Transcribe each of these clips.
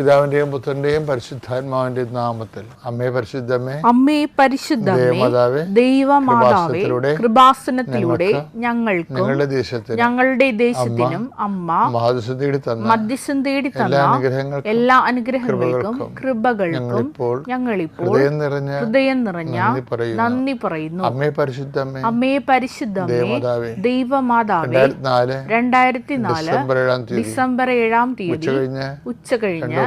പിതാവിന്റെയും പുത്രന്റെയും പരിശുദ്ധാത്മാവിന്റെയും നാമത്തിൽ. അമ്മേ പരിശുദ്ധമേ അമ്മേ പരിശുദ്ധമേ ദേവമാതാവേ, ദൈവമാതാവേ കൃപാസനത്തിലൂടെ ഞങ്ങൾക്ക് ഞങ്ങളുടെ ദേശത്തിന് ഞങ്ങളുടെ ദേശത്തിനും അമ്മ മഹാദിസം തേടി തന്ന മധ്യസ്ഥം തേടി തന്ന അനുഗ്രഹങ്ങൾക്കും എല്ലാ അനുഗ്രഹങ്ങൾക്കും കൃപകൾക്കും ഞങ്ങളിപ്പോൾ ഹൃദയം നിറഞ്ഞ ഹൃദയം നിറഞ്ഞ നന്ദി പറയുന്നു. അമ്മേ പരിശുദ്ധമേ അമ്മേ പരിശുദ്ധമേ ദേവമാതാവേ, ദൈവമാതാവേ രണ്ടായിരത്തി നാല് ഡിസംബർ ഏഴാം തീയതി ഉച്ച കഴിഞ്ഞ്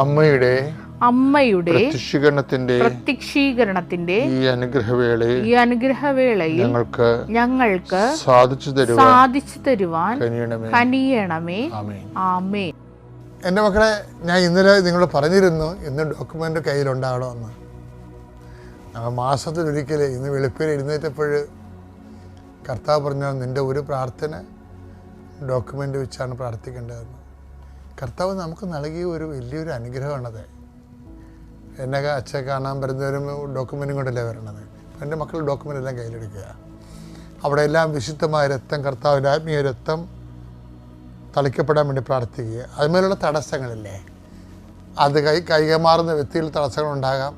അമ്മയുടെ അമ്മയുടെ പ്രത്യക്ഷീകരണത്തിന്റെ പ്രത്യക്ഷീകരണത്തിന്റെ ഈ അനുഗ്രഹവേളയിൽ ഈ അനുഗ്രഹവേളയിൽ ഞങ്ങൾക്ക് ഞങ്ങൾക്ക് സാധിച്ചു തരുവാൻ സാധിച്ചു തരുവാൻ കനിയണമേ. ആമേ എന്റെ മക്കളെ ഞാൻ ഇന്നലെ നിങ്ങൾ പറഞ്ഞിരുന്നു ഇന്ന് ഡോക്യുമെന്റ് കയ്യിലുണ്ടാകണമെന്ന്. ഞങ്ങൾ മാസത്തിലൊരിക്കൽ ഇന്ന് വെളുപ്പിൽ എഴുന്നേറ്റപ്പോൾ കർത്താവ് പറഞ്ഞാൽ നിന്റെ ഒരു പ്രാർത്ഥന ഡോക്യുമെന്റ് വെച്ചാണ് പ്രാർത്ഥിക്കേണ്ടതെന്ന്. കർത്താവ് നമുക്ക് നൽകിയ ഒരു വലിയൊരു അനുഗ്രഹമാണത്. എന്നെ അച്ഛൻ കാണാൻ വരുന്നവരും ഡോക്യുമെന്റും കൊണ്ടല്ലേ വരണത്? എന്റെ മക്കൾ ഡോക്യുമെന്റ് എല്ലാം കയ്യിലെടുക്കുക. അവിടെ എല്ലാം വിശുദ്ധമായ രക്തം കർത്താവിന്റെ ആത്മീയ രക്തം തളിക്കപ്പെടാൻ വേണ്ടി പ്രാർത്ഥിക്കുക. അതുമേലുള്ള തടസ്സങ്ങളില്ലേ? അത് കൈ കൈകമാറുന്ന വ്യക്തിയിൽ തടസ്സങ്ങളുണ്ടാകാം.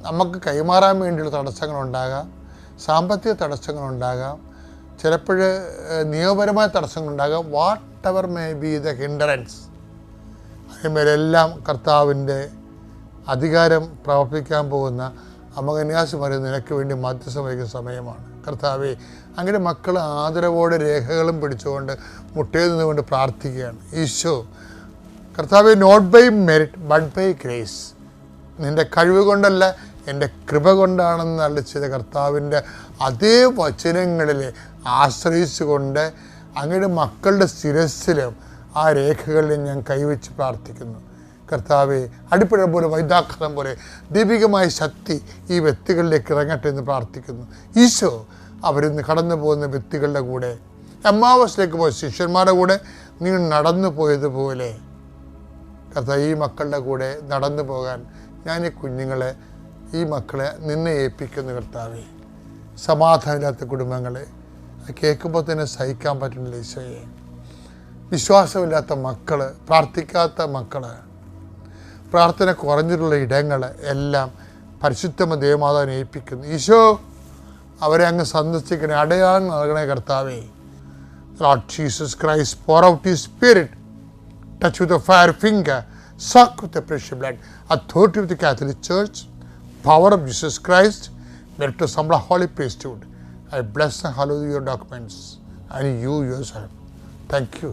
നമുക്ക് കൈമാറാൻ വേണ്ടിയുള്ള തടസ്സങ്ങളുണ്ടാകാം. സാമ്പത്തിക തടസ്സങ്ങളുണ്ടാകാം. ചിലപ്പോൾ നിയമപരമായ തടസ്സങ്ങളുണ്ടാകാം. Whatever may be the hindrance അതിന്മേലെല്ലാം കർത്താവിന്റെ അധികാരം പ്രവർത്തിക്കാൻ പോകുന്ന അമകന്യാസിമാരെ നിനക്ക് വേണ്ടി മധ്യസ്ഥം വഹിക്കുന്ന സമയമാണ്. കർത്താവെ അങ്ങനെ മക്കൾ ആദരവോടെ രേഖകളും പിടിച്ചുകൊണ്ട് മുട്ടയിൽ നിന്നുകൊണ്ട് പ്രാർത്ഥിക്കുകയാണ്. ഈശോ കർത്താവെ not by merit but by grace നിന്റെ കഴിവ് കൊണ്ടല്ല എന്റെ കൃപ കൊണ്ടാണെന്ന് അല്ല ചെയ്ത കർത്താവിന്റെ അതേ വചനങ്ങളിൽ ആശ്രയിച്ചുകൊണ്ട് അങ്ങയുടെ മക്കളുടെ ശിരസ്സിലും ആ രേഖകളിൽ ഞാൻ കൈവച്ച് പ്രാർത്ഥിക്കുന്നു. കർത്താവെ അടിപ്പഴ പോലെ വൈദാഖരം പോലെ ദീപികമായ ശക്തി ഈ വ്യക്തികളിലേക്ക് ഇറങ്ങട്ടെ എന്ന് പ്രാർത്ഥിക്കുന്നു. ഈശോ അവരിന്ന് കടന്നു പോകുന്ന വ്യക്തികളുടെ കൂടെ എമ്മാവസിലേക്ക് പോയ ശിഷ്യന്മാരുടെ കൂടെ നിങ്ങൾ നടന്നു പോയതുപോലെ കർത്താവ് ഈ മക്കളുടെ കൂടെ നടന്നു പോകാൻ ഞാൻ ഈ കുഞ്ഞുങ്ങളെ ഈ മക്കളെ നിന്നെ ഏൽപ്പിക്കുന്നു കർത്താവെ. സമാധാനമില്ലാത്ത കുടുംബങ്ങളെ കേൾക്കുമ്പോൾ തന്നെ സഹിക്കാൻ പറ്റുന്നില്ല ഈശോയെ. വിശ്വാസമില്ലാത്ത മക്കൾ പ്രാർത്ഥിക്കാത്ത മക്കൾ പ്രാർത്ഥന കുറഞ്ഞിട്ടുള്ള ഇടങ്ങൾ എല്ലാം പരിശുദ്ധമ ദേവമാതാവിനെ ഏൽപ്പിക്കുന്നു. ഈശോ അവരെ അങ്ങ് സന്ദർശിക്കണേ അടയാളം നൽകണേ കർത്താവേ. Lord Jesus Christ pour out ഈ spirit touch with a fire finger soak with a precious blood authority with Catholic church power of Jesus Christ met to sample holy priest I bless hello your documents and you yourself thank you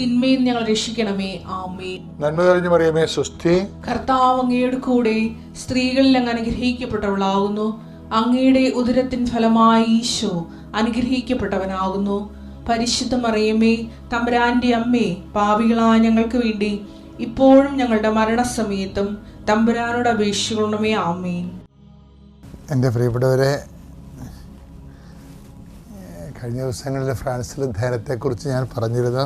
തിന്മയിൽ ഞങ്ങൾ രക്ഷിക്കണമേ. ആമേ നന്മ തെളിഞ്ഞു മറിയമേ സുസ്ഥി കർത്താവ് അങ്ങയുടെ കൂടെ സ്ത്രീകളിൽ അങ്ങ് അനുഗ്രഹിക്കപ്പെട്ടവളാകുന്നു. അങ്ങയുടെ ഉദരത്തിൻ ഫലമായി ഈശോ അനുഗ്രഹിക്കപ്പെട്ടവനാകുന്നു. പരിശുദ്ധ മറിയമേ തമ്പുരാന്റെ അമ്മേ പാവികളായ ഞങ്ങൾക്ക് വേണ്ടി ഇപ്പോഴും ഞങ്ങളുടെ മരണസമയത്തും തമ്പുരാനോട് അപേക്ഷിക്കണമേ. ആമേൻ. എന്റെ പ്രിയപ്പെട്ടവരെ കഴിഞ്ഞ ദിവസങ്ങളിൽ ഫ്രാൻസിലെ ധ്യാനത്തെക്കുറിച്ച് ഞാൻ പറഞ്ഞിരുന്നു.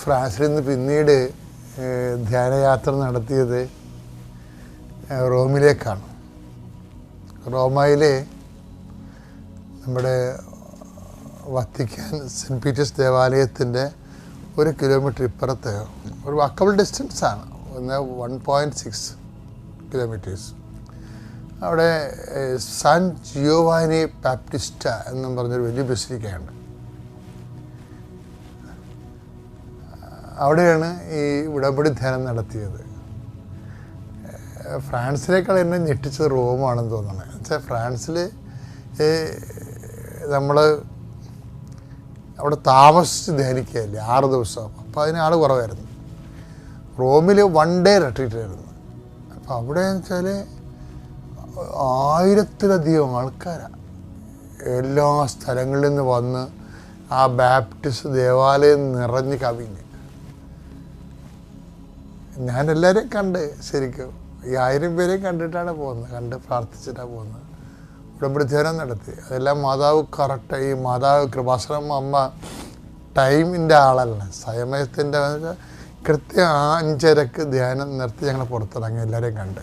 ഫ്രാൻസിൽ നിന്ന് പിന്നീട് ധ്യാനയാത്ര നടത്തിയത് റോമിലേക്കാണ്. റോമയിലെ നമ്മുടെ വത്തിക്കാൻ സെന്റ് പീറ്റേഴ്സ് ദേവാലയത്തിന്റെ ഒരു കിലോമീറ്റർ ഇപ്പുറത്ത് ഒരു വാക്കബിൾ ഡിസ്റ്റൻസാണ് ഒന്ന് വൺ പോയിന്റ് സിക്സ് കിലോമീറ്റേഴ്സ് അവിടെ സാൻ ജിയോവാനി ബാപ്റ്റിസ്റ്റ എന്നും പറഞ്ഞൊരു വലിയ ബസിലിക്കയുണ്ട്. അവിടെയാണ് ഈ ഉടമ്പടി ധ്യാനം നടത്തിയത്. ഫ്രാൻസിലേക്കാൾ എന്നെ ഞെട്ടിച്ചത് റോമാണെന്ന് തോന്നുന്നത് വെച്ചാൽ ഫ്രാൻസിൽ നമ്മൾ അവിടെ താമസിച്ച് ധ്യാനിക്കുകയല്ലേ ആറ് ദിവസം അപ്പോൾ അതിന് ആൾ കുറവായിരുന്നു. റോമിൽ വൺ ഡേ റിട്രീറ്റ് ആയിരുന്നു. അപ്പോൾ അവിടെ എന്ന് വെച്ചാൽ ആയിരത്തിലധികം ആൾക്കാരാണ് എല്ലാ സ്ഥലങ്ങളിൽ നിന്ന് വന്ന് ആ ബാപ്റ്റിസ്റ്റ് ദേവാലയം നിറഞ്ഞ് കവിഞ്ഞ്. ഞാൻ എല്ലാവരെയും കണ്ട് ശരിക്കും ഈ ആയിരം പേരെയും കണ്ടിട്ടാണ് പോകുന്നത്. കണ്ട് പ്രാർത്ഥിച്ചിട്ടാണ് പോകുന്നത്. ഉടമ്പടി ധ്യാനം നടത്തി. അതെല്ലാം മാതാവ് കറക്റ്റ് ഈ മാതാവ് കൃപാശ്രമം അമ്മ ടൈമിന്റെ ആളല്ല. സമയത്തിന്റെ കൃത്യം അഞ്ചരക്ക് ധ്യാനം നിർത്തി ഞങ്ങൾ പുറത്തിറങ്ങി എല്ലാവരെയും കണ്ട്.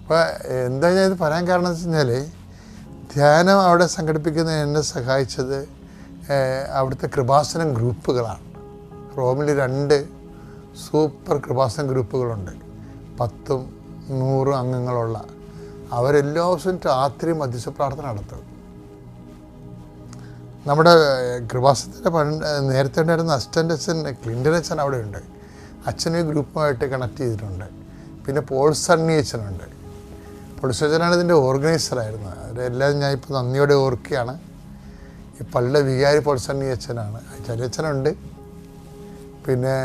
അപ്പോൾ എന്താ ഞാൻ ഇത് പറയാൻ കാരണം എന്ന് വെച്ച് കഴിഞ്ഞാൽ ധ്യാനം അവിടെ സംഘടിപ്പിക്കുന്ന എന്നെ സഹായിച്ചത് അവിടുത്തെ കൃപാസനം ഗ്രൂപ്പുകളാണ്. റോമിൽ രണ്ട് സൂപ്പർ കൃപാസം ഗ്രൂപ്പുകളുണ്ട്. പത്തും നൂറും അംഗങ്ങളുള്ള. അവരെല്ലാ ദിവസവും രാത്രി മധ്യസ്ഥ പ്രാർത്ഥന നടത്തും. നമ്മുടെ കൃപാസനത്തിന്റെ പണ്ട് നേരത്തെ ഉണ്ടായിരുന്ന അസിസ്റ്റന്റ് അച്ഛൻ ക്ലിന്റൻ അച്ഛൻ അവിടെ ഉണ്ട് ഈ ഗ്രൂപ്പുമായിട്ട് കണക്ട് ചെയ്തിട്ടുണ്ട്. പിന്നെ പോൾ സണ്ണി അച്ഛനുണ്ട്. പോൾ സജ്ജനാണ് ഇതിന്റെ ഓർഗനൈസറായിരുന്നത് അവരെല്ലാം ഞാൻ ഇപ്പോൾ നന്ദിയോടെ ഓർക്കുകയാണ്. ഈ പള്ളിയുടെ വികാരി പോൾ സണ്ണി അച്ഛനാണ്. ചരിയച്ഛനുണ്ട് പിന്നെ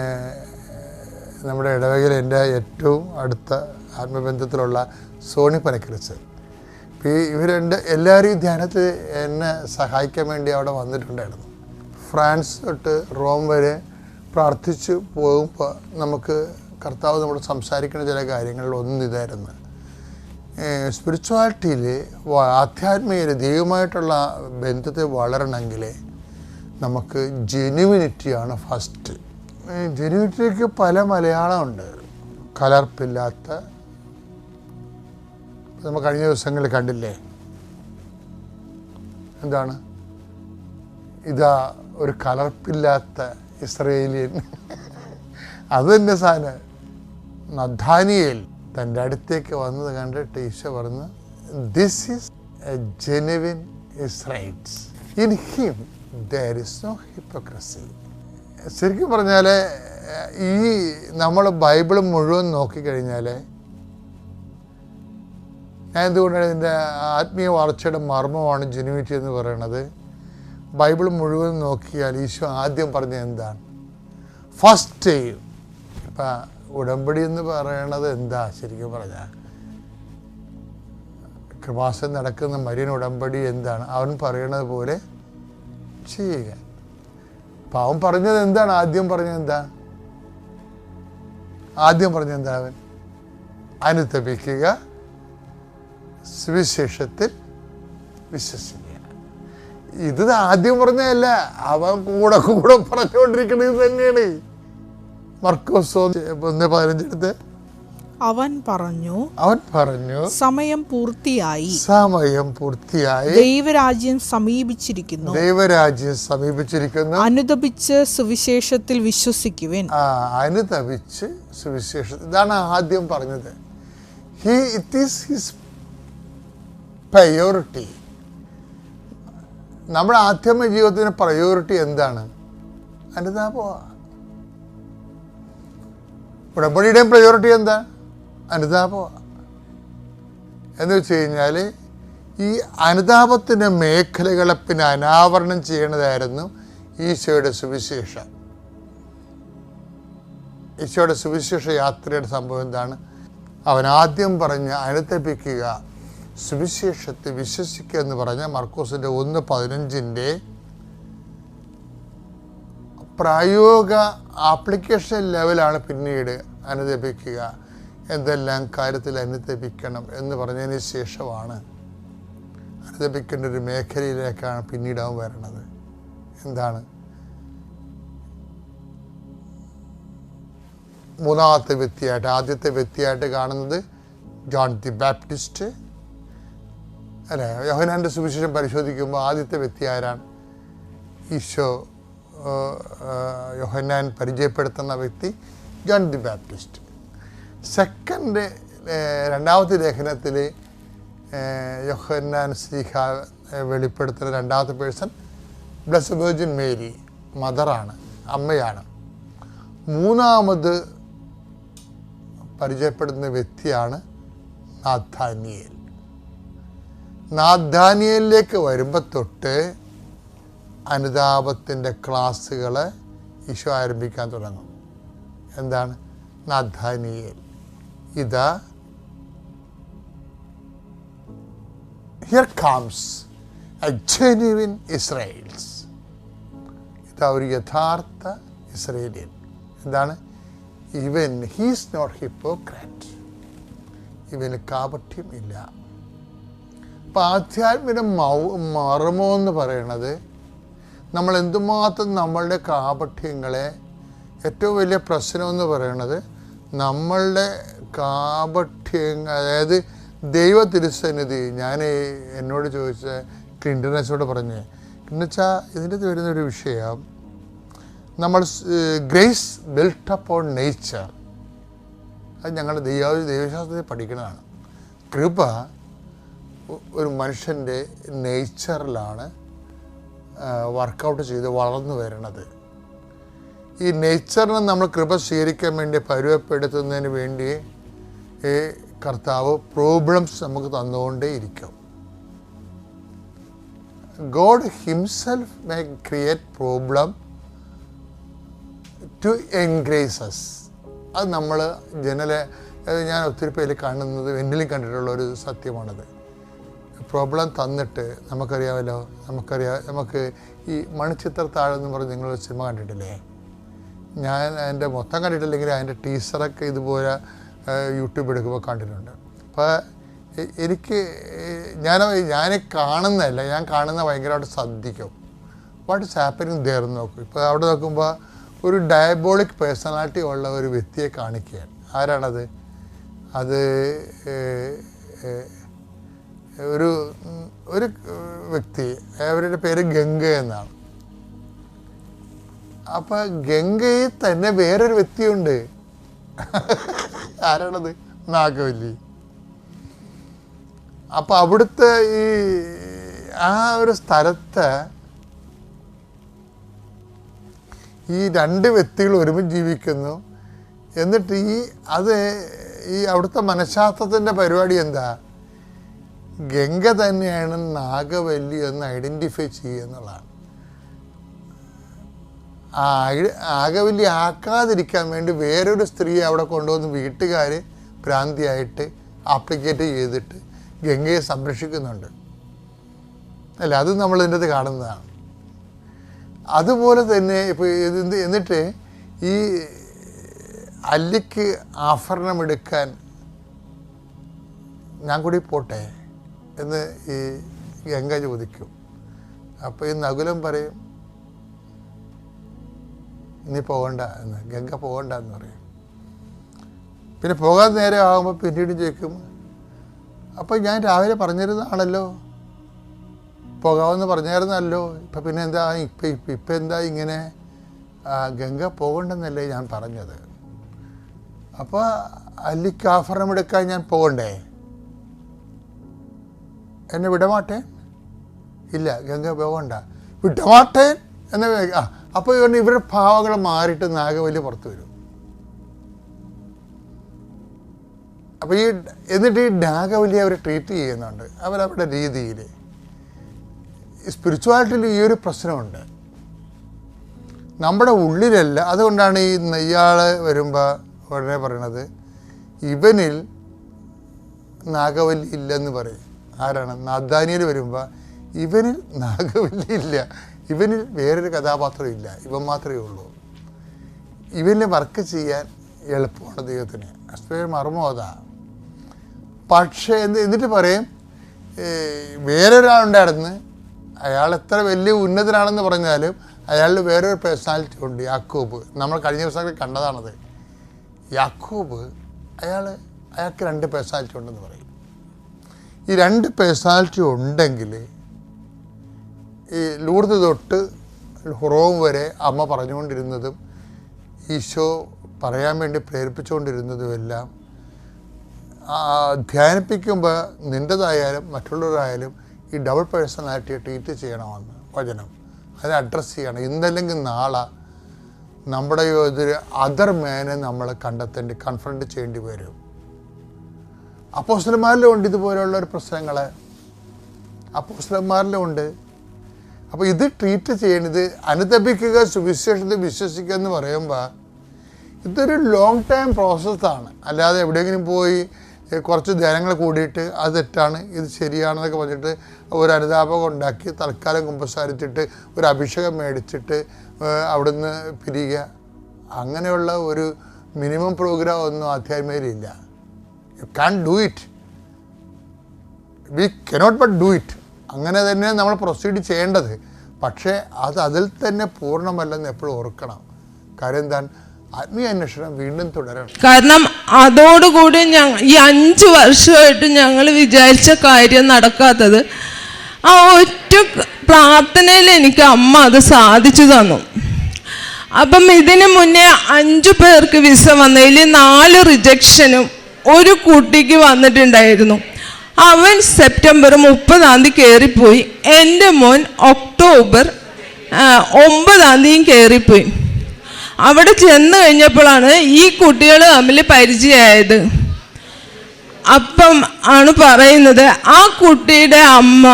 നമ്മുടെ ഇടവകയിൽ എന്റെ ഏറ്റവും അടുത്ത ആത്മബന്ധത്തിലുള്ള സോണി പനക്കരച്ച് ഇവർ രണ്ട് എല്ലാവരും ധ്യാനത്തിൽ എന്നെ സഹായിക്കാൻ വേണ്ടി അവിടെ വന്നിട്ടുണ്ടായിരുന്നു. ഫ്രാൻസ് തൊട്ട് റോം വരെ പ്രാർത്ഥിച്ച് പോകുമ്പോൾ നമുക്ക് കർത്താവ് നമ്മൾ സംസാരിക്കുന്ന ചില കാര്യങ്ങളിൽ ഒന്നും ഇതായിരുന്നു സ്പിരിച്വാലിറ്റിയിൽ ആധ്യാത്മികയിൽ ദൈവമായിട്ടുള്ള ബന്ധത്തെ വളരണമെങ്കിൽ നമുക്ക് ജെനുവിനിറ്റിയാണ് ഫസ്റ്റ് ജെനുവിനിറ്റിക്ക് പല മലയാളമുണ്ട്. കലർപ്പില്ലാത്ത. നമ്മൾ കഴിഞ്ഞ ദിവസങ്ങളിൽ കണ്ടില്ലേ? എന്താണ്? ഇതാ ഒരു കലർപ്പില്ലാത്ത ഇസ്രയേലിയൻ. അത് തന്നെ സാധനം. നദ്ധാനിയേൽ തന്റെ അടുത്തേക്ക് വന്നത് കണ്ടിട്ട് ഈശോ പറഞ്ഞു this is a genuine Israelites in him there is no hypocrisy ശരിക്കും പറഞ്ഞാൽ ഈ നമ്മൾ ബൈബിൾ മുഴുവൻ നോക്കിക്കഴിഞ്ഞാൽ ഞാൻ എന്തുകൊണ്ടാണ് ഇതിന്റെ ആത്മീയ വളർച്ചയുടെ മർമ്മമാണ് ജെനുവിറ്റി എന്ന് പറയുന്നത് ബൈബിൾ മുഴുവൻ നോക്കിയാൽ ഈശോ ആദ്യം പറഞ്ഞ എന്താണ്? ഫസ്റ്റ് ഇപ്പം ഉടമ്പടി എന്ന് പറയണത് എന്താ? ശരിക്കും പറഞ്ഞാൽ കൃപാസം നടക്കുന്ന മരിയൻ ഉടമ്പടി എന്താണ്? അവൻ പറയണത് പോലെ ചെയ്യുക. അവൻ പറഞ്ഞത് എന്താണ്? ആദ്യം പറഞ്ഞത് എന്താ? ആദ്യം പറഞ്ഞത് എന്താ അവൻ? അനുതപിക്കുക സുവിശേഷത്തിൽ വിശ്വസിക്കുക. ഇത് ആദ്യം പറഞ്ഞതല്ല അവൻ കൂടെ കൂടെ പറഞ്ഞുകൊണ്ടിരിക്കുന്നത് തന്നെയാണ്. മർക്കോസോ ഒന്ന് പതിനഞ്ചെടുത്ത് അവൻ പറഞ്ഞു അവൻ പറഞ്ഞു സമയം പൂർത്തിയായി. സമയം പൂർത്തിയായി. ദൈവരാജ്യം സമീപിച്ചിരിക്കുന്നു. ദൈവരാജ്യം സമീപിച്ചിരിക്കുന്നു. അനുദപിച്ച് സുവിശേഷത്തിൽ വിശ്വസിക്കുവിൻ. ആ അനുദപിച്ച് സുവിശേഷത്തിൽ. ഇതാണ് ആദ്യം പറഞ്ഞത്. He it is his priority നമ്മുടെ ആധ്യമ ജീവിതത്തിന് പ്രയോറിറ്റി എന്താണ്? അനുതാപമാ ഉടമ്പടിയുടെയും പ്രയോറിറ്റി എന്താ? അനുതാപമാ എന്ന് വെച്ച് കഴിഞ്ഞാൽ ഈ അനുതാപത്തിന്റെ മേഖലകളെ പിന്നെ അനാവരണം ചെയ്യണതായിരുന്നു ഈശോയുടെ സുവിശേഷം. ഈശോയുടെ സുവിശേഷ യാത്രയുടെ സംഭവം എന്താണ്? അവൻ ആദ്യം പറഞ്ഞ് അനുതപിക്കുക സുവിശേഷത്തെ വിശ്വസിക്കുക എന്ന് പറഞ്ഞ മർക്കോസിന്റെ ഒന്ന് പതിനഞ്ചിന്റെ പ്രായോഗിക ആപ്ലിക്കേഷൻ ലെവലാണ് പിന്നീട് അനുദപിക്കുക എന്തെല്ലാം കാര്യത്തിൽ അനുദപിക്കണം എന്ന് പറഞ്ഞതിന് ശേഷമാണ് അനുദപിക്കേണ്ട ഒരു മേഖലയിലേക്കാണ് പിന്നീട് അവൻ വരണത്. എന്താണ്? മൂന്നാമത്തെ വ്യക്തിയായിട്ട് ആദ്യത്തെ വ്യക്തിയായിട്ട് കാണുന്നത് ജോൺ ദി ബാപ്റ്റിസ്റ്റ് അല്ലേ? യോഹനാന്റെ സുവിശേഷം പരിശോധിക്കുമ്പോൾ ആദ്യത്തെ വ്യക്തി ആരാണ്? ഈശോ യോഹന്നാൻ പരിചയപ്പെടുത്തുന്ന വ്യക്തി ജോൺ ദി ബാപ്റ്റിസ്റ്റ് സെക്കൻഡ് രണ്ടാമത്തെ ലേഖനത്തിൽ യൊഹന്നാൻ സ്ലീഹ ഏ, വെളിപ്പെടുത്തുന്ന രണ്ടാമത്തെ പേഴ്സൺ ബ്ലസ് വേർജിൻ മേരി മദറാണ് അമ്മയാണ്. മൂന്നാമത് പരിചയപ്പെടുന്ന വ്യക്തിയാണ് നാഥാനിയേൽ. നാഥാനിയലിലേക്ക് വരുമ്പോൾ തൊട്ട് അനുതാപത്തിന്റെ ക്ലാസ്സുകൾ ഈശോ ആരംഭിക്കാൻ തുടങ്ങും. എന്താണ്? നാഥാനിയേൽ. ഇതാ. Here comes a genuine Israelite ഇതാ ഒരു യഥാർത്ഥ ഇസ്രയേലിയൻ. എന്താണ്? ഇവൻ ഹീസ് നോട്ട് ഹിപ്പോക്രാറ്റ് ഇവന് കാപഠ്യം ഇല്ല അപ്പം ആധ്യാത്മിക മൗ മർമ്മം എന്ന് പറയണത് നമ്മൾ എന്തുമാത്രം നമ്മളുടെ കാപഠ്യങ്ങളെ ഏറ്റവും വലിയ പ്രശ്നം എന്ന് പറയണത് നമ്മളുടെ കാപഠ്യങ്ങൾ അതായത് ദൈവ തിരുസന്നിധി ഞാൻ എന്നോട് ചോദിച്ച ക്ലിൻഡനസോട് പറഞ്ഞ് എന്നുവെച്ചാൽ ഇതിന്റെ അകത്ത് വരുന്ന ഒരു വിഷയം നമ്മൾ ഗ്രേസ് ബിൽട്ട് ഓൺ നേച്ചർ. അത് ഞങ്ങൾ ദൈവ ദൈവശാസ്ത്രത്തിൽ പഠിക്കുന്നതാണ്. കൃപ ഒരു മനുഷ്യന്റെ നേച്ചറിലാണ് വർക്കൗട്ട് ചെയ്ത് വളർന്നു വരുന്നത്. ഈ നേച്ചറിനെ നമ്മൾ കൃപ സ്വീകരിക്കാൻ വേണ്ടി പരുവപ്പെടുത്തുന്നതിന് വേണ്ടി ഈ കർത്താവ് പ്രോബ്ലംസ് നമുക്ക് തന്നുകൊണ്ടേ ഇരിക്കും. God himself may create problem to engraces അത് നമ്മൾ ജനലെ ഞാൻ ഒത്തിരി പേര് കാണുന്നത് എന്നിലും കണ്ടിട്ടുള്ള ഒരു സത്യമാണത്. പ്രോബ്ലം തന്നിട്ട് നമുക്കറിയാമല്ലോ നമുക്കറിയാം നമുക്ക് ഈ മണിച്ചിത്ര എന്ന് പറഞ്ഞ് നിങ്ങളൊരു സിനിമ കണ്ടിട്ടില്ലേ? ഞാൻ അതിന്റെ മൊത്തം കണ്ടിട്ടില്ലെങ്കിൽ അതിന്റെ ടീസറൊക്കെ ഇതുപോലെ യൂട്യൂബ് എടുക്കുമ്പോൾ കണ്ടിട്ടുണ്ട്. അപ്പോൾ എനിക്ക് ഞാൻ ഞാൻ കാണുന്നതല്ല ഞാൻ കാണുന്ന ഭയങ്കരമായിട്ട് ശ്രദ്ധിക്കും. വാട്ട് ഇസ് ഹാപ്പനിങ് ദയർ നോക്കും. ഇപ്പോൾ അവിടെ നോക്കുമ്പോൾ ഒരു ഡയബോളിക് പേഴ്സണാലിറ്റി ഉള്ള ഒരു വ്യക്തിയെ കാണിക്കുകയാണ്. ആരാണത്? അത് ഒരു ഒരു വ്യക്തി. അവരുടെ പേര് ഗംഗ എന്നാണ്. അപ്പൊ ഗംഗയിൽ തന്നെ വേറൊരു വ്യക്തിയുണ്ട്. ആരാണത്? നാഗവല്ലി. അപ്പൊ അവിടുത്തെ ഈ ആ ഒരു സ്ഥലത്ത് ഈ രണ്ട് വ്യക്തികൾ ഒരുമിച്ച് ജീവിക്കുന്നു. എന്നിട്ട് ഈ അത് ഈ അവിടുത്തെ മനഃശാസ്ത്രത്തിന്റെ പരിപാടി എന്താ? ഗംഗ തന്നെയാണ് നാഗവല്ലി എന്ന് ഐഡന്റിഫൈ ചെയ്യുക എന്നുള്ളതാണ്. ആ ഐ- ആക്കാതിരിക്കാൻ വേണ്ടി വേറൊരു സ്ത്രീയെ അവിടെ കൊണ്ടുവന്ന് വീട്ടുകാർ ഭ്രാന്തിയായിട്ട് ആപ്ലിക്കേറ്റ് ചെയ്തിട്ട് ഗംഗയെ സംരക്ഷിക്കുന്നുണ്ട്. അല്ല അത് നമ്മൾ ഇതിന്റെ കാണുന്നതാണ്. അതുപോലെ തന്നെ ഇപ്പോൾ എന്നിട്ട് ഈ അല്ലിക്ക് ആഭരണമെടുക്കാൻ ഞാൻ കൂടി പോട്ടെ എന്ന് ഈ ഗംഗ ചോദിക്കും. അപ്പോൾ ഈ നകുലം പറയും നീ പോകണ്ട എന്ന്. ഗംഗ പോകണ്ട എന്ന് പറയും. പിന്നെ പോകാൻ നേരെ ആകുമ്പോൾ പിന്നീട് ചോദിക്കും അപ്പോൾ ഞാൻ രാവിലെ പറഞ്ഞിരുന്നതാണല്ലോ പോകാമെന്ന് പറഞ്ഞായിരുന്നല്ലോ? ഇപ്പം പിന്നെ എന്താ? ഇപ്പം ഇപ്പം ഇപ്പം എന്താ ഇങ്ങനെ? ഗംഗ പോകണ്ടെന്നല്ലേ ഞാൻ പറഞ്ഞത്. അപ്പോൾ അല്ലിക്ക് ആഭരണം എടുക്കാൻ ഞാൻ പോകണ്ടേ? എന്നെ വിടമാട്ടേൻ ഇല്ല ഗംഗ പോകണ്ട. വിടമാട്ടേൻ എന്ന ആ അപ്പോൾ ഇവർ ഇവരുടെ ഭാവങ്ങൾ മാറിയിട്ട് നാഗവല്ലി പുറത്ത് വരും. അപ്പോൾ ഈ എന്നിട്ട് ഈ നാഗവല്ലി അവർ ട്രീറ്റ് ചെയ്യുന്നുണ്ട്. അവരവരുടെ രീതിയിൽ സ്പിരിച്വാലിറ്റിയിൽ ഈ ഒരു പ്രശ്നമുണ്ട്. നമ്മുടെ ഉള്ളിലല്ല അതുകൊണ്ടാണ് ഈ നെയ്യാൾ വരുമ്പോൾ ഉടനെ പറയണത് ഇവനിൽ നാഗവല്ലി ഇല്ലെന്ന് പറയും. ആരാണ്? നാദാനിയിൽ വരുമ്പോൾ ഇവനിൽ നാഗവല്ലി ഇല്ല. ഇവനിൽ വേറൊരു കഥാപാത്രം ഇല്ല. ഇവൻ മാത്രമേ ഉള്ളൂ. ഇവനെ വർക്ക് ചെയ്യാൻ എളുപ്പമാണ് ദൈവത്തിന്. അസ്പേ മർമ്മം അതാ. പക്ഷേ എന്നിട്ട് പറയും? വേറൊരാളുണ്ട് വേറൊരാളുണ്ടായിരുന്നു അയാൾ എത്ര വലിയ ഉന്നതനാണെന്ന് പറഞ്ഞാലും അയാളിൽ വേറൊരു പേഴ്സണാലിറ്റി ഉണ്ട് യാക്കൂബ്. നമ്മൾ കഴിഞ്ഞ ദിവസങ്ങളിൽ കണ്ടതാണത്. യാക്കൂബ് അയാൾ അയാൾക്ക് രണ്ട് പേഴ്സണാലിറ്റി ഉണ്ടെന്ന് പറയും. ഈ രണ്ട് പേഴ്സണാലിറ്റി ഉണ്ടെങ്കിൽ ഈ ലൂർദ് തൊട്ട് ഹുറോം വരെ അമ്മ പറഞ്ഞുകൊണ്ടിരുന്നതും ഈശോ പറയാൻ വേണ്ടി പ്രേരിപ്പിച്ചുകൊണ്ടിരുന്നതുമെല്ലാം ധ്യാനിപ്പിക്കുമ്പോൾ നിന്റെതായാലും മറ്റുള്ളവരായാലും ഈ ഡബിൾ പേഴ്സണാലിറ്റിയെ ട്രീറ്റ് ചെയ്യണമെന്ന് വചനം. അത് അഡ്രസ്സ് ചെയ്യണം. ഇന്നല്ലെങ്കിൽ നാളെ നമ്മുടെ ഒരു അതർ മേനെ നമ്മൾ കണ്ടെത്തേണ്ടി കൺഫ്രണ്ട് ചെയ്യേണ്ടി വരും. അപ്പോസ്റ്റർമാരിലും ഉണ്ട് ഇതുപോലെയുള്ള ഒരു പ്രശ്നങ്ങൾ അപ്പോസ്റ്റർമാരിലും ഉണ്ട്. അപ്പോൾ ഇത് ട്രീറ്റ് ചെയ്യണത് അനുദപിക്കുക സുവിശേഷത്തിൽ വിശ്വസിക്കുക എന്ന് പറയുമ്പോൾ ഇതൊരു ലോങ് ടൈം പ്രോസസ്സാണ് അല്ലാതെ എവിടെയെങ്കിലും പോയി കുറച്ച് ധ്യാനങ്ങൾ കൂടിയിട്ട് അത് തെറ്റാണ് ഇത് ശരിയാണെന്നൊക്കെ പറഞ്ഞിട്ട് ഒരു അനുതാപം ഉണ്ടാക്കി തൽക്കാലം കുമ്പസാരിച്ചിട്ട് ഒരു അഭിഷേകം മേടിച്ചിട്ട് അവിടുന്ന് പിരിയുക. അങ്ങനെയുള്ള ഒരു മിനിമം പ്രോഗ്രാം ഒന്നും ആധ്യാത്മികയിലില്ല you can do it we cannot but do it അങ്ങനെ തന്നെ നമ്മൾ പ്രൊസീഡ് ചെയ്യേണ്ടത്. പക്ഷേ അത് അതിൽ തന്നെ പൂർണമല്ലെന്ന് എപ്പോഴും ഓർക്കണം. കാര്യം എന്താണ്? ആത്മീയ അന്വേഷണം വീണ്ടും തുടരണം. കാരണം അതോടുകൂടി ഞങ്ങൾ ഈ അഞ്ച് വർഷമായിട്ട് ഞങ്ങൾ വിചാരിച്ച കാര്യം നടക്കാത്തത് ആ ഒറ്റ പ്രാർത്ഥനയിൽ എനിക്ക് അമ്മ അത് സാധിച്ചു തന്നു. അപ്പം ഇതിനു മുന്നേ അഞ്ചു പേർക്ക് വിസ വന്നതിൽ നാല് റിജക്ഷനും ഒരു കുട്ടിക്ക് വന്നിട്ടുണ്ടായിരുന്നു. അവൻ സെപ്റ്റംബർ മുപ്പതാം തീയതി കയറിപ്പോയി എന്റെ മോൻ ഒക്ടോബർ ഒമ്പതാം തീയതിയും കയറിപ്പോയി അവിടെ ചെന്ന് കഴിഞ്ഞപ്പോഴാണ് ഈ കുട്ടികൾ തമ്മിൽ പരിചയമായത്. അപ്പം ആണ് പറയുന്നത് ആ കുട്ടിയുടെ അമ്മ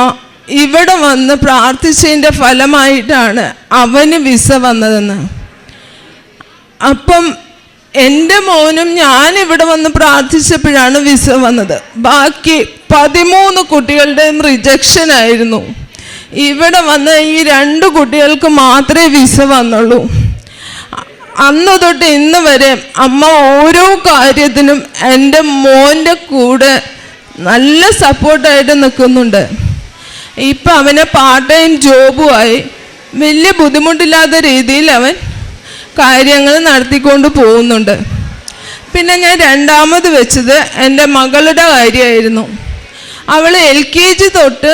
ഇവിടെ വന്ന് പ്രാർത്ഥിച്ചതിന്റെ ഫലമായിട്ടാണ് അവന് വിസ വന്നതെന്ന്. അപ്പം എന്റെ മോനും ഞാൻ ഇവിടെ വന്ന് പ്രാർത്ഥിച്ചപ്പോഴാണ് വിസ വന്നത്. ബാക്കി പതിമൂന്ന് കുട്ടികളുടെയും റിജക്ഷൻ ആയിരുന്നു. ഇവിടെ വന്ന് ഈ രണ്ട് കുട്ടികൾക്ക് മാത്രമേ വിസ വന്നുള്ളൂ. അന്ന് തൊട്ട് ഇന്ന് വരെ അമ്മ ഓരോ കാര്യത്തിനും എന്റെ മോന്റെ കൂടെ നല്ല സപ്പോർട്ടായിട്ട് നിൽക്കുന്നുണ്ട്. ഇപ്പം അവനെ പാർട്ട് ടൈം ജോബുമായി വലിയ ബുദ്ധിമുട്ടില്ലാത്ത രീതിയിൽ അവൻ കാര്യങ്ങൾ നടത്തിക്കൊണ്ട് പോകുന്നുണ്ട്. പിന്നെ ഞാൻ രണ്ടാമത് വെച്ചത് എന്റെ മകളുടെ കാര്യമായിരുന്നു. അവൾ എൽ കെ ജി തൊട്ട്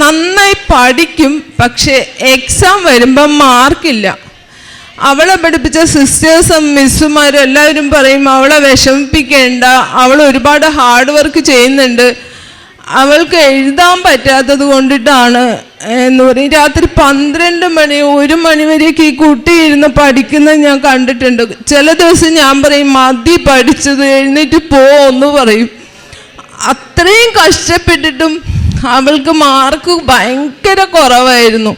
നന്നായി പഠിക്കും പക്ഷേ എക്സാം വരുമ്പം മാർക്കില്ല അവളെ പഠിപ്പിച്ച സിസ്റ്റേഴ്സും മിസ്സുമാരും എല്ലാവരും പറയും അവളെ വിഷമിപ്പിക്കേണ്ട അവൾ ഒരുപാട് ഹാർഡ് വർക്ക് ചെയ്യുന്നുണ്ട്. അവൾക്ക് എഴുതാൻ പറ്റാത്തത് കൊണ്ടിട്ടാണ് എന്ന് പറയും. രാത്രി പന്ത്രണ്ട് മണി ഒരു മണി വരെയൊക്കെ ഈ കുട്ടി ഇരുന്ന് പഠിക്കുന്നത് ഞാൻ കണ്ടിട്ടുണ്ട്. ചില ദിവസം ഞാൻ പറയും മതി പഠിച്ചത് എഴുന്നേറ്റ് പോ എന്ന് പറയും. അത്രയും കഷ്ടപ്പെട്ടിട്ടും അവൾക്ക് മാർക്ക് ഭയങ്കര കുറവായിരുന്നു.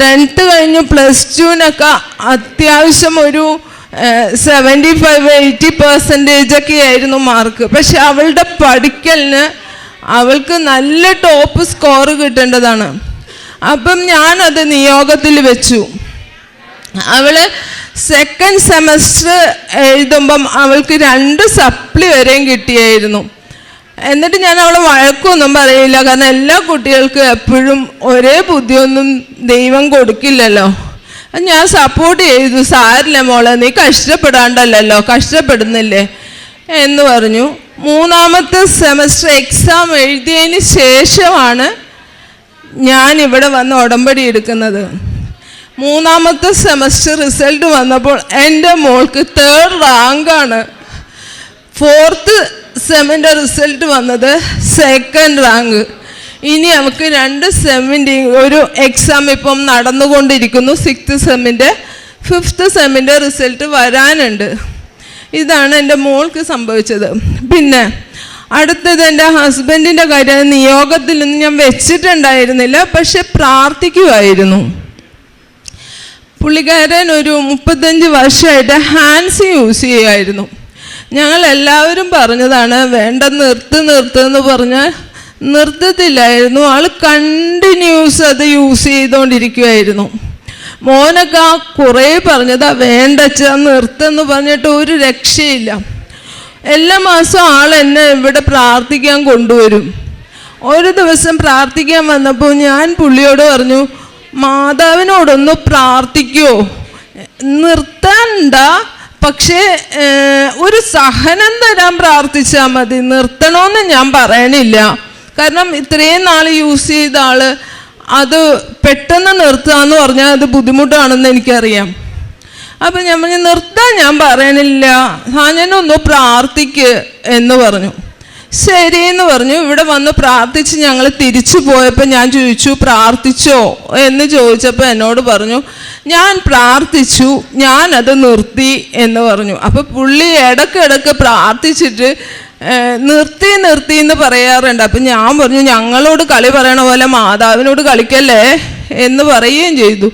ടെൻത്ത് കഴിഞ്ഞ് പ്ലസ് ടുവിനൊക്കെ അത്യാവശ്യം ഒരു സെവന്റി ഫൈവ് എയ്റ്റി പെർസെന്റേജ് ഒക്കെ ആയിരുന്നു മാർക്ക് പക്ഷെ അവളുടെ പഠിക്കലിന് അവൾക്ക് നല്ല ടോപ്പ് സ്കോർ കിട്ടേണ്ടതാണ്. അപ്പം ഞാനത് നിയോഗത്തിൽ വെച്ചു. അവൾ സെക്കൻഡ് സെമസ്റ്റർ എഴുതുമ്പം അവൾക്ക് രണ്ട് സപ്ലി വരെയും കിട്ടിയായിരുന്നു. എന്നിട്ട് ഞാൻ അവളെ വഴക്കൊന്നും പറയില്ല. കാരണം എല്ലാ കുട്ടികൾക്കും എപ്പോഴും ഒരേ ബുദ്ധിയൊന്നും ദൈവം കൊടുക്കില്ലല്ലോ. ഞാൻ സപ്പോർട്ട് ചെയ്തു. സാരില്ല മോളെ നീ കഷ്ടപ്പെടാണ്ടല്ലോ കഷ്ടപ്പെടുന്നില്ലേ എന്ന് പറഞ്ഞു. മൂന്നാമത്തെ സെമസ്റ്റർ എക്സാം എഴുതിയതിന് ശേഷമാണ് ഞാൻ ഇവിടെ വന്ന് ഉടമ്പടി എടുക്കുന്നത്. മൂന്നാമത്തെ സെമസ്റ്റർ റിസൾട്ട് വന്നപ്പോൾ എന്റെ മോൾക്ക് തേർഡ് റാങ്കാണ് ഫോർത്ത് സെമിന്റെ റിസൾട്ട് വന്നത് സെക്കൻഡ് റാങ്ക് ഇനി നമുക്ക് രണ്ട് സെമ്മിന്റെ ഒരു എക്സാം ഇപ്പം നടന്നുകൊണ്ടിരിക്കുന്നു. സിക്സ്ത് സെമ്മിന്റെ ഫിഫ്ത്ത് സെമ്മിന്റെ റിസൾട്ട് വരാനുണ്ട്. ഇതാണ് എന്റെ മോൾക്ക് സംഭവിച്ചത്. പിന്നെ അടുത്തത് എന്റെ ഹസ്ബൻഡിന്റെ കാര്യം. നിയോഗത്തിലൊന്നും ഞാൻ വെച്ചിട്ടുണ്ടായിരുന്നില്ല പക്ഷെ പ്രാർത്ഥിക്കുമായിരുന്നു പുള്ളിക്കാരൻ ഒരു മുപ്പത്തഞ്ച് വർഷമായിട്ട് ഹാൻഡ്സ് യൂസ് ചെയ്യുമായിരുന്നു ഞങ്ങൾ എല്ലാവരും പറഞ്ഞതാണ് വേണ്ട നിർത്ത് നിർത്ത് എന്ന് പറഞ്ഞ നിർത്തത്തില്ലായിരുന്നു. ആൾ കണ്ടിന്യൂസ് അത് യൂസ് ചെയ്തുകൊണ്ടിരിക്കുമായിരുന്നു മോനൊക്കെ ആ കുറേ പറഞ്ഞതാ വേണ്ടച്ച നിർത്തെന്ന് പറഞ്ഞിട്ട് ഒരു രക്ഷയില്ല. എല്ലാ മാസവും ആൾ എന്നെ ഇവിടെ പ്രാർത്ഥിക്കാൻ കൊണ്ടുവരും. ഒരു ദിവസം പ്രാർത്ഥിക്കാൻ വന്നപ്പോൾ ഞാൻ പുള്ളിയോട് പറഞ്ഞു മാതാവിനോടൊന്ന് പ്രാർത്ഥിക്കുമോ നിർത്തണ്ട പക്ഷേ ഒരു സഹനം തരാൻ പ്രാർത്ഥിച്ചാൽ മതി. നിർത്തണമെന്ന് ഞാൻ പറയണില്ല. കാരണം ഇത്രയും നാൾ യൂസ് ചെയ്ത ആൾ അത് പെട്ടെന്ന് നിർത്തുക എന്ന് പറഞ്ഞാൽ അത് ബുദ്ധിമുട്ടാണെന്ന് എനിക്കറിയാം. അപ്പം ഞാൻ പറഞ്ഞു നിർത്താൻ ഞാൻ പറയണില്ല. ഒന്ന് പ്രാർത്ഥിക്ക് എന്ന് പറഞ്ഞു. ശരി എന്ന് പറഞ്ഞു. ഇവിടെ വന്ന് പ്രാർത്ഥിച്ച് ഞങ്ങൾ തിരിച്ചു പോയപ്പോൾ ഞാൻ ചോദിച്ചു പ്രാർത്ഥിച്ചോ? എന്ന് ചോദിച്ചപ്പോൾ എന്നോട് പറഞ്ഞു ഞാൻ പ്രാർത്ഥിച്ചു ഞാൻ അത് നിർത്തി എന്ന് പറഞ്ഞു. അപ്പോൾ പുള്ളി ഇടയ്ക്കിടയ്ക്ക് പ്രാർത്ഥിച്ചിട്ട് നിർത്തി നിർത്തി എന്ന് പറയാറുണ്ട്. അപ്പം ഞാൻ പറഞ്ഞു ഞങ്ങളോട് കളി പറയണ പോലെ മാതാവിനോട് കളിക്കല്ലേ? എന്ന് പറയുകയും ചെയ്തു.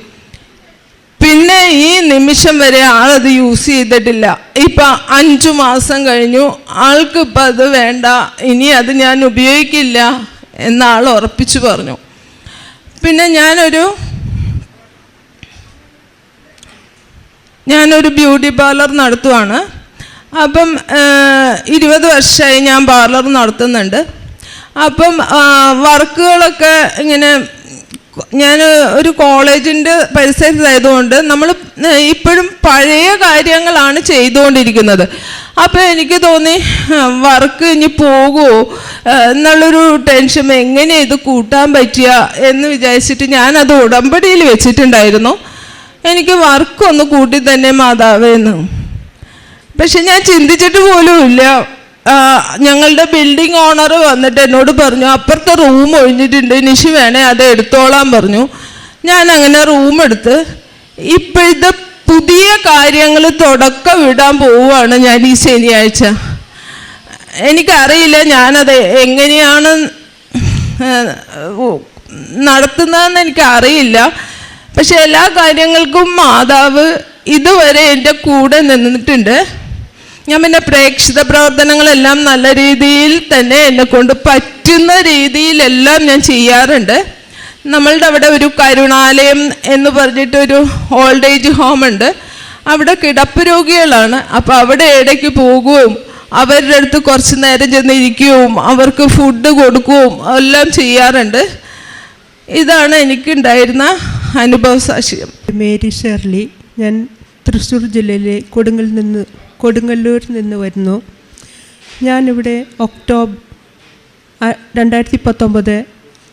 പിന്നെ ഈ നിമിഷം വരെ ആളത് യൂസ് ചെയ്തിട്ടില്ല. ഇപ്പൊ അഞ്ചു മാസം കഴിഞ്ഞു. ആൾക്ക് ഇപ്പം അത് വേണ്ട. ഇനി അത് ഞാൻ ഉപയോഗിക്കില്ല എന്ന് ആൾ ഉറപ്പിച്ചു പറഞ്ഞു. പിന്നെ ഞാനൊരു ഞാനൊരു ബ്യൂട്ടി പാർലർ നടത്തുവാണ്. അപ്പം ഇരുപത് വർഷമായി ഞാൻ പാർലർ നടത്തുന്നുണ്ട്. അപ്പം വർക്കുകളൊക്കെ ഇങ്ങനെ ഞാൻ ഒരു കോളേജിന്റെ പരിസരത്തായതുകൊണ്ട് നമ്മൾ ഇപ്പോഴും പഴയ കാര്യങ്ങളാണ് ചെയ്തുകൊണ്ടിരിക്കുന്നത്. അപ്പോൾ എനിക്ക് തോന്നി വർക്ക് ഇനി പോകുമോ എന്നുള്ളൊരു ടെൻഷൻ എങ്ങനെ ഇത് കൂട്ടാൻ പറ്റിയ എന്ന് വിചാരിച്ചിട്ട് ഞാൻ അത് ഉടമ്പടിയിൽ വെച്ചിട്ടുണ്ടായിരുന്നു. എനിക്ക് വർക്ക് ഒന്ന് കൂട്ടി തന്നെ മാതാവേന്ന് പക്ഷെ ഞാൻ ചിന്തിച്ചിട്ട് പോലും ഇല്ല. ഞങ്ങളുടെ ബിൽഡിംഗ് ഓണർ വന്നിട്ട് എന്നോട് പറഞ്ഞു അപ്പുറത്തെ റൂം ഒഴിഞ്ഞിട്ടുണ്ട് നിഷി വേണേ അത് എടുത്തോളാൻ പറഞ്ഞു. ഞാൻ അങ്ങനെ റൂം എടുത്ത് ഇപ്പോഴത്തെ പുതിയ കാര്യങ്ങൾ തുടക്കം വിടാൻ പോവുകയാണ് ഞാൻ ഈ ശനിയാഴ്ച. എനിക്കറിയില്ല ഞാനത് എങ്ങനെയാണ് നടത്തുന്നതെന്ന് എനിക്കറിയില്ല. പക്ഷെ എല്ലാ കാര്യങ്ങൾക്കും മാതാവ് ഇതുവരെ എന്റെ കൂടെ നിന്നിട്ടുണ്ട്. ഞാൻ പിന്നെ പ്രേക്ഷിത പ്രവർത്തനങ്ങളെല്ലാം നല്ല രീതിയിൽ തന്നെ എന്നെ കൊണ്ട് പറ്റുന്ന രീതിയിലെല്ലാം ഞാൻ ചെയ്യാറുണ്ട്. നമ്മളുടെ അവിടെ ഒരു കരുണാലയം എന്ന് പറഞ്ഞിട്ടൊരു ഓൾഡ് ഏജ് ഹോം ഉണ്ട് അവിടെ കിടപ്പ് രോഗികളാണ്. അപ്പോൾ അവിടെ ഇടയ്ക്ക് പോകുകയും അവരുടെ അടുത്ത് കുറച്ച് നേരം ചെന്ന് ഇരിക്കുകയും അവർക്ക് ഫുഡ് കൊടുക്കുകയും എല്ലാം ചെയ്യാറുണ്ട്. ഇതാണ് എനിക്കുണ്ടായിരുന്ന അനുഭവ സാക്ഷ്യം. മേരി ഷെർലി ഞാൻ തൃശ്ശൂർ ജില്ലയിലെ കൊടുങ്ങിൽ നിന്ന് കൊടുങ്ങല്ലൂരിൽ നിന്ന് വരുന്നു. ഞാനിവിടെ ഒക്ടോബർ രണ്ടായിരത്തി പത്തൊമ്പത്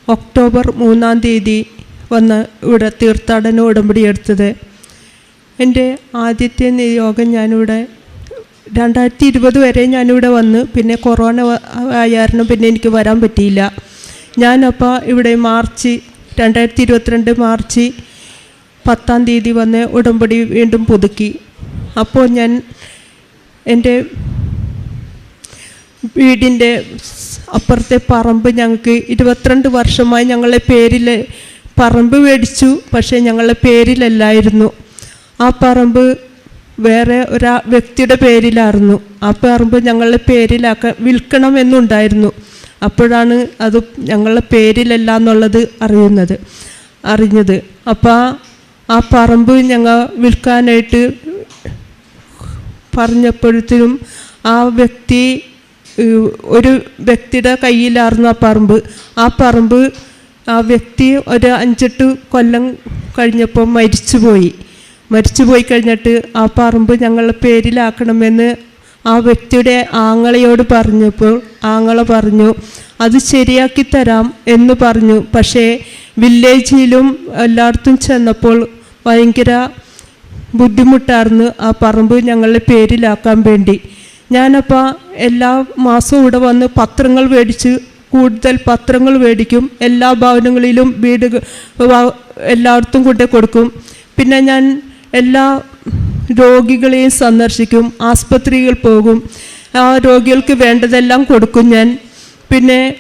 ഒക്ടോബർ മൂന്നാം തീയതി വന്ന് ഇവിടെ തീർത്ഥാടന ഉടമ്പടി എടുത്തത്. എന്റെ ആദ്യത്തെ നിയോഗം ഞാനിവിടെ രണ്ടായിരത്തി ഇരുപത് വരെ ഞാനിവിടെ വന്ന് പിന്നെ കൊറോണ വ- പിന്നെ എനിക്ക് വരാൻ പറ്റിയില്ല. ഞാനപ്പോൾ ഇവിടെ മാർച്ച് രണ്ടായിരത്തി ഇരുപത്തിരണ്ട് മാർച്ച് പത്താം തീയതി വന്ന് ഉടമ്പടി വീണ്ടും പുതുക്കി. അപ്പോൾ ഞാൻ എന്റെ വീടിന്റെ അപ്പുറത്തെ പറമ്പ് ഞങ്ങൾക്ക് ഇരുപത്തിരണ്ട് വർഷമായി ഞങ്ങളെ പേരിൽ പറമ്പ് മേടിച്ചു പക്ഷേ ഞങ്ങളുടെ പേരിലല്ലായിരുന്നു. ആ പറമ്പ് വേറെ ഒരാ വ്യക്തിയുടെ പേരിലായിരുന്നു. ആ പറമ്പ് ഞങ്ങളുടെ പേരിലാക്ക വിൽക്കണമെന്നുണ്ടായിരുന്നു. അപ്പോഴാണ് അത് ഞങ്ങളുടെ പേരിലല്ല എന്നുള്ളത് അറിയുന്നത് അറിഞ്ഞത്. അപ്പോൾ ആ പറമ്പ് ഞങ്ങൾ വിൽക്കാനായിട്ട് പറഞ്ഞപ്പോഴത്തേനും ആ വ്യക്തി ഒരു വ്യക്തിയുടെ കയ്യിലായിരുന്നു ആ പറമ്പ്. ആ പറമ്പ് ആ വ്യക്തി ഒരു അഞ്ചെട്ട് കൊല്ലം കഴിഞ്ഞപ്പോൾ മരിച്ചുപോയി. മരിച്ചുപോയി കഴിഞ്ഞിട്ട് ആ പറമ്പ് ഞങ്ങളുടെ പേരിലാക്കണമെന്ന് ആ വ്യക്തിയുടെ ആങ്ങളയോട് പറഞ്ഞപ്പോൾ ആങ്ങള പറഞ്ഞു അത് ശരിയാക്കി തരാം എന്ന് പറഞ്ഞു. പക്ഷേ വില്ലേജിലും എല്ലായിടത്തും ചെന്നപ്പോൾ ഭയങ്കര ബുദ്ധിമുട്ടായിരുന്നു ആ പറമ്പ് ഞങ്ങളുടെ പേരിലാക്കാൻ വേണ്ടി. ഞാനപ്പോൾ എല്ലാ മാസവും ഇവിടെ വന്ന് പത്രങ്ങൾ മേടിച്ച് കൂടുതൽ പത്രങ്ങൾ മേടിക്കും എല്ലാ ഭവനങ്ങളിലും വീട് എല്ലായിടത്തും കൊണ്ടു കൊടുക്കും. പിന്നെ ഞാൻ എല്ലാ രോഗികളെയും സന്ദർശിക്കും. ആസ്പത്രികൾ പോകും. ആ രോഗികൾക്ക് വേണ്ടതെല്ലാം കൊടുക്കും ഞാൻ. പിന്നെ